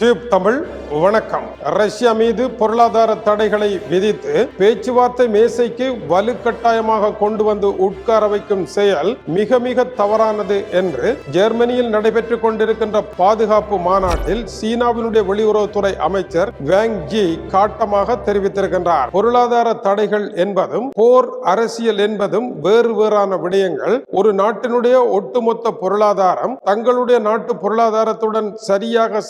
Tube Tamil வணக்கம். Russia மீது பொருளாதார தடைகளை விதித்து பேச்சுவார்த்தை மேசைக்கு வலுக்கட்டாயமாக கொண்டு வந்து உட்கார வைக்கும் செயல் மிக மிக தவறானது என்று ஜெர்மனியில் நடைபெற்றுக் கொண்டிருக்கின்ற பாதுகாப்பு மாநாட்டில் சீனாவினுடைய வெளியுறவுத்துறை அமைச்சர் வேங் ஜி காட்டமாக தெரிவித்திருக்கின்றார். பொருளாதார தடைகள் என்பதும் போர் அரசியல் என்பதும் வேறு வேறான விடயங்கள். ஒரு நாட்டினுடைய ஒட்டுமொத்த பொருளாதாரம் தங்களுடைய நாட்டு பொருளாதாரத்துடன் சரியாக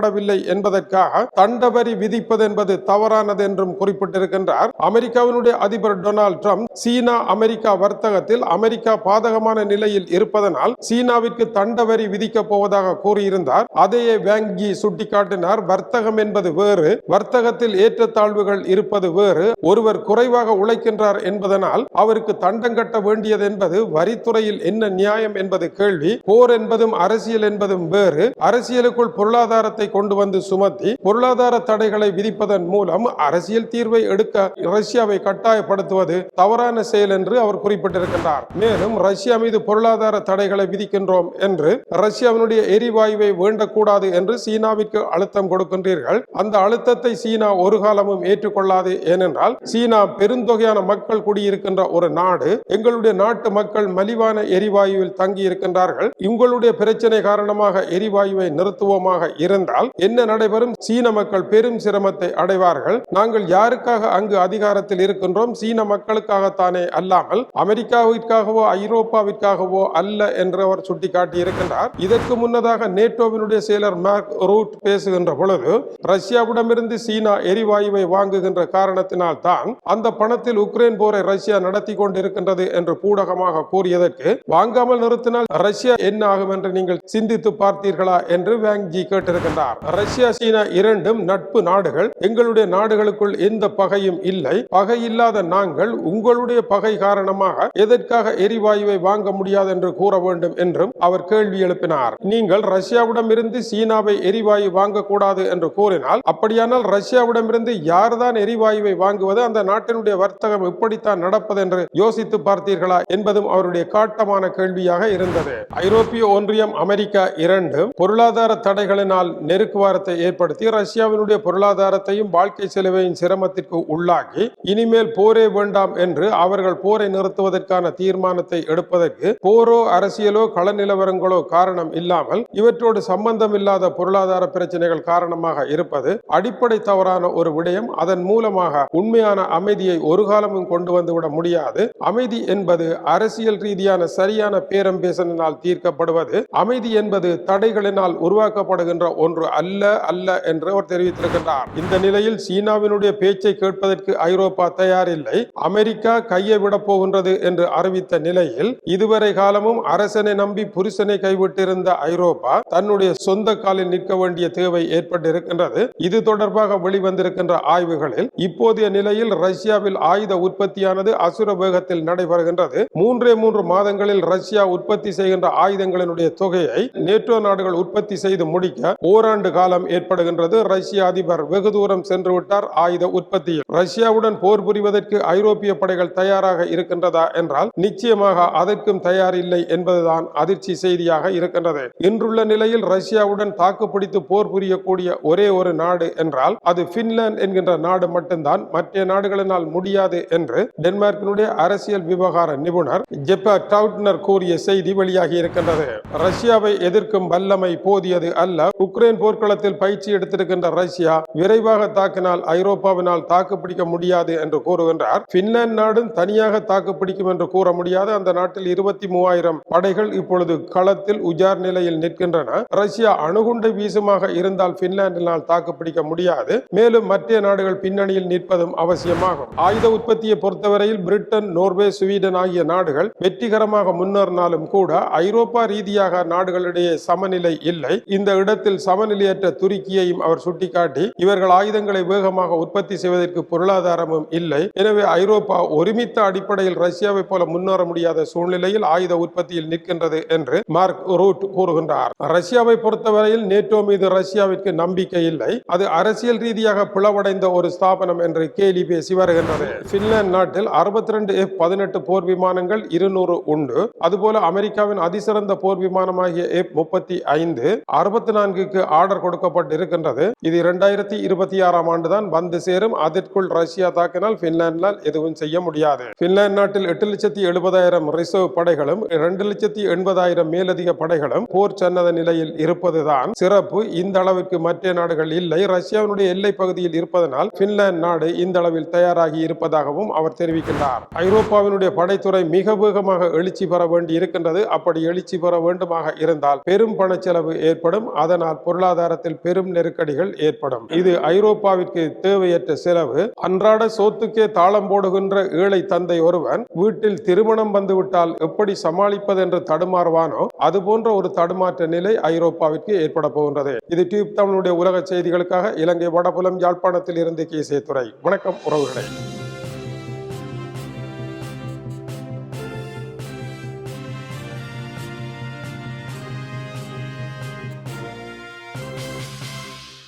செய்யப்படவில்லை என்பதற்காக தண்டவரி விதிப்பது என்பது தவறானது என்றும் குறிப்பிட்டிருக்கின்றார். அமெரிக்காவினுடைய அதிபர் டொனால்டு ட்ரம்ப் சீனா அமெரிக்கா வர்த்தகத்தில் அமெரிக்கா பாதகமான நிலையில் இருப்பதனால் சீனாவிற்கு தண்டவரி விதிக்கப் போவதாக கூறியிருந்தார். அதையே வேங்கி சுட்டிக்காட்டினார். வர்த்தகம் என்பது வேறு வர்த்தகத்தில் ஏற்றத்தாழ்வுகள் இருப்பது வேறு ஒருவர் குறைவாக உழைக்கின்றார் என்பதனால் அவருக்கு தண்டம் கட்ட வேண்டியது என்பது வரித்துறையில் என்ன நியாயம் என்பது கேள்வி போர் என்பதும் அரசியல் என்பதும் வேறு அரசியலுக்குள் பொருளாதாரத்தை கொண்டு வந்து சுமத்தி பொருளாதார தடைகளை விதிப்பதன் மூலம் அரசியல் தீர்வை எடுக்க ரஷ்யாவை கட்டாயப்படுத்துவது தவறான செயல் என்று அவர் குறிப்பிட்டிருக்கின்றார். மேலும் ரஷ்யா மீது பொருளாதார தடைகளை விதிக்கின்றோம் என்று ரஷ்யாவினுடைய எரிவாயுவை வேண்டக்கூடாது என்று சீனாவிற்கு அழுத்தம் கொடுக்கின்றீர்கள். அந்த அழுத்தத்தை சீனா ஒரு காலமும் ஏற்றுக்கொள்ளாது. ஏனென்றால் சீனா பெருந்தொகையான மக்கள் குடியிருக்கின்ற ஒரு நாடு எங்களுடைய நாட்டு மக்கள் மலிவான எரிவாயுவில் தங்கி இருக்கின்றார்கள் உங்களுடைய பிரச்சனை காரணமாக எரிவாயுவை நிறுத்துவோமாக இருந்தால் என்ன நடைபெறும்? சீன மக்கள் பெரும் சிரமத்தை அடைவார்கள். நாங்கள் யாருக்காக அங்கு அதிகாரத்தில் இருக்கின்றோம்? சீன மக்களுக்காகத்தானே அல்லாமல் அமெரிக்காவிற்காகவோ ஐரோப்பாவிற்காகவோ அல்ல என்று அவர் சுட்டிக்காட்டி இருக்கின்றார் இதற்கு முன்னதாக நேட்டோவினுடைய செயலர் மார்க் ரூட் பேசுகின்ற பொழுது ரஷ்யாவிடமிருந்து சீனா எரிவாயுவை வாங்குகின்ற காரணத்தினால் தான் அந்த பணத்தில் உக்ரைன் போரை ரஷ்யா நடத்தி கொண்டிருக்கின்றது என்று பூடகமாக கூறியதற்கு வாங்காமல் நிறுத்தினால் ரஷ்யா என்ன ஆகும் என்று நீங்கள் சிந்தித்து பார்த்தீர்களா? என்று வேங்ஜி கேட்டிருக்கின்றார். கேட்டிருக்கின்றார் ரஷ்யா சீனா இரண்டும் நட்பு நாடுகள். எங்களுடைய நாடுகளுக்குள் எந்த பகையும் இல்லை. பகை இல்லாத நாங்கள் உங்களுடைய பகை காரணமாக எதற்காக எரிவாயுவை வாங்க முடியாது என்று கூற வேண்டும் என்றும் அவர் கேள்வி எழுப்பினார். நீங்கள் ரஷ்யாவிடம் இருந்து சீனாவை எரிவாயு வாங்கக்கூடாது என்று கூறினால் அப்படியானால் ரஷ்யாவிடமிருந்து யார்தான் எரிவாயுவை வாங்குவது அந்த நாட்டினுடைய வர்த்தகம் இப்படித்தான் நடப்பது என்று யோசித்து பார்த்தீர்களா என்பதும் அவருடைய காட்டமான கேள்வியாக இருந்தது. ஐரோப்பிய ஒன்றியம் அமெரிக்கா இரண்டும் பொருளாதார தடைகளினால் நெருக்குவாரத்தை ஏற்படுத்தி ரஷ்யாவினுடைய பொருளாதாரத்தையும் வாழ்க்கை செலவையும் சிரமத்திற்கு உள்ளாக்கி இனிமேல் போரே வேண்டாம் என்று அவர்கள் போரை நிறுத்துவதற்கான தீர்மானத்தை எடுப்பதற்கு போரோ அரசியலோ கள நிலவரங்களோ காரணம் இல்லாமல் இவற்றோடு சம்பந்தம் இல்லாத பொருளாதார பிரச்சனைகள் காரணமாக இருப்பது அடிப்படை தவறான ஒரு விடயம். அதன் மூலமாக உண்மையான அமைதியை ஒரு காலமும் கொண்டு வந்துவிட முடியாது. அமைதி என்பது அரசியல் ரீதியான சரியான பேரம் பேசலினால் தீர்க்கப்படுவது. அமைதி என்பது தடைகளினால் உருவாக்கப்படுகின்ற ஒன்று அல்ல அல்ல என்று அவர் தெரிவித்திருக்கின்றார். இந்த நிலையில் சீனாவினுடைய பேச்சை கேட்பதற்கு ஐரோப்பா தயாரில்லை. அமெரிக்கா கையை விட போகின்றது என்று அறிவித்த நிலையில் இதுவரை காலமும் அரசனை நம்பி புருஷனை கைவிட்டிருந்த ஐரோப்பா தன்னுடைய சொந்த காலில் நிற்க வேண்டிய தேவை ஏற்பட்டிருக்கின்றது. இது தொடர்பாக வெளிவந்திருக்கின்ற ஆய்வுகளில் இப்போதைய நிலையில் ரஷ்யாவில் ஆயுத உற்பத்தியானது அசுர வேகத்தில் நடைபெறுகின்றது. மூன்றே மூன்று மாதங்களில் ரஷ்யா உற்பத்தி செய்கின்ற ஆயுதங்களினுடைய தொகையை நேட்டோ நாடுகள் உற்பத்தி செய்து முடிக்க ஓர ஓராண்டு காலம் ஏற்படுகின்றது. ரஷ்ய அதிபர் வெகு தூரம் சென்று விட்டார் ஆயுத உற்பத்தியில். ரஷ்யாவுடன் போர் புரிவதற்கு ஐரோப்பிய படைகள் தயாராக இருக்கின்றதா என்றால் நிச்சயமாக அதற்கும் தயார் இல்லை என்பதுதான் அதிர்ச்சி செய்தியாக இருக்கின்றது. இன்றுள்ள நிலையில் ரஷ்யாவுடன் தாக்குப்பிடித்து போர் புரியக்கூடிய ஒரே ஒரு நாடு என்றால் அது பின்லாந்து என்கின்ற நாடு மட்டும்தான். மற்ற நாடுகளினால் முடியாது என்று டென்மார்க்கினுடைய அரசியல் விவகார நிபுணர் ஜெப்ப டவுட்னர் கூறிய செய்தி வெளியாகி இருக்கின்றது. ரஷ்யாவை எதிர்க்கும் வல்லமை போதியது அல்ல. உக்ரைன் போர்க்களத்தில் பயிற்சி எடுத்திருக்கின்ற ரஷ்யா விரைவாக தாக்கினால் ஐரோப்பாவினால் தாக்குப்பிடிக்க முடியாது என்று கூறுகின்றார். பின்லாந்து நாடும் தனியாக தாக்குப்பிடிக்கும் என்று கூற முடியாது அந்த நாட்டில் இருபத்தி மூவாயிரம் படைகள் இப்பொழுது களத்தில் உஜார் நிலையில் நிற்கின்றன. ரஷ்யா அணுகுண்டை வீசுமாக இருந்தால் பின்லாந்தினால் தாக்குப்பிடிக்க முடியாது. மேலும் மற்ற நாடுகள் பின்னணியில் நிற்பதும் அவசியமாகும். ஆயுத உற்பத்தியை பொறுத்தவரையில் பிரிட்டன் நோர்வே ஸ்வீடன் ஆகிய நாடுகள் வெற்றிகரமாக முன்னேறினாலும் கூட ஐரோப்பா ரீதியாக நாடுகளிடையே சமநிலை இல்லை. இந்த இடத்தில் சமநிலையற்ற துருக்கியையும் அவர் சுட்டிக்காட்டி இவர்கள் ஆயுதங்களை வேகமாக உற்பத்தி செய்வதற்கு பொருளாதாரமும் இல்லை. எனவே ஐரோப்பா ஒருமித்த அடிப்படையில் ரஷ்யாவை போல முன்னேற முடியாத சூழ்நிலையில் ஆயுத உற்பத்தியில் நிற்கின்றது என்று மார்க் ரூட் கூறுகின்றார். ரஷ்யாவை பொறுத்தவரையில் நேட்டோ மீது ரஷ்யாவிற்கு நம்பிக்கை இல்லை. அது அரசியல் ரீதியாக பிளவடைந்த ஒரு ஸ்தாபனம் என்று கேலி பேசி வருகின்றது. பின்லாந்து நாட்டில் அறுபத்தி ரெண்டு எஃப் பதினெட்டு போர் விமானங்கள் இருநூறு உண்டு. அதுபோல அமெரிக்காவின் அதிசிறந்த போர் விமானமாகிய எஃப் முப்பத்தி ஐந்து அறுபத்தி நான்குக்கு ஆர்டர் கொடுக்கப்பட்டு இருக்கின்றது இது இரண்டாயிரத்தி இருபத்தி ஆறாம் ஆண்டுதான் வந்து சேரும். அதற்குள் ரஷ்யா தாக்கினால் பின்லாந்தினால் எதுவும் செய்ய முடியாது. பின்லாந்து நாட்டில் எட்டு லட்சத்தி எழுபதாயிரம் ரிசர்வ் படைகளும் இரண்டு லட்சத்தி எண்பதாயிரம் மேலதிக படைகளும் போர் சன்னத நிலையில் இருப்பதுதான் சிறப்பு. இந்த அளவிற்கு மற்ற நாடுகள் இல்லை. ரஷ்யாவினுடைய எல்லை பகுதியில் இருப்பதனால் பின்லாந்து நாடு இந்த அளவில் தயாராகி இருப்பதாகவும் அவர் தெரிவிக்கின்றார். ஐரோப்பாவினுடைய படைத்துறை மிக வேகமாக எழுச்சி பெற வேண்டி இருக்கின்றது அப்படி எழுச்சி பெற வேண்டும் வேண்டுமாக இருந்தால் பெரும் பணச்செலவு ஏற்படும். அதனால் பொருளாதாரத்தில் பெரும் நெருக்கடிகள் ஏற்படும். இது ஐரோப்பாவிற்கு தேவையற்ற செலவு. அன்றாட சொத்துக்கே தாளம் போடுகின்ற ஏழை தந்தை ஒருவன் வீட்டில் திருமணம் வந்துவிட்டால் எப்படி சமாளிப்பது என்று தடுமாறுவானோ அது போன்ற ஒரு தடுமாற்ற நிலை ஐரோப்பாவிற்கு ஏற்பட போகின்றது. இது டியூப் தமிழுடைய உலக செய்திகளுக்காக இலங்கை வடபுலம் யாழ்ப்பாணத்தில் இருந்து கே சேத்துறை வணக்கம் உறவுகளை.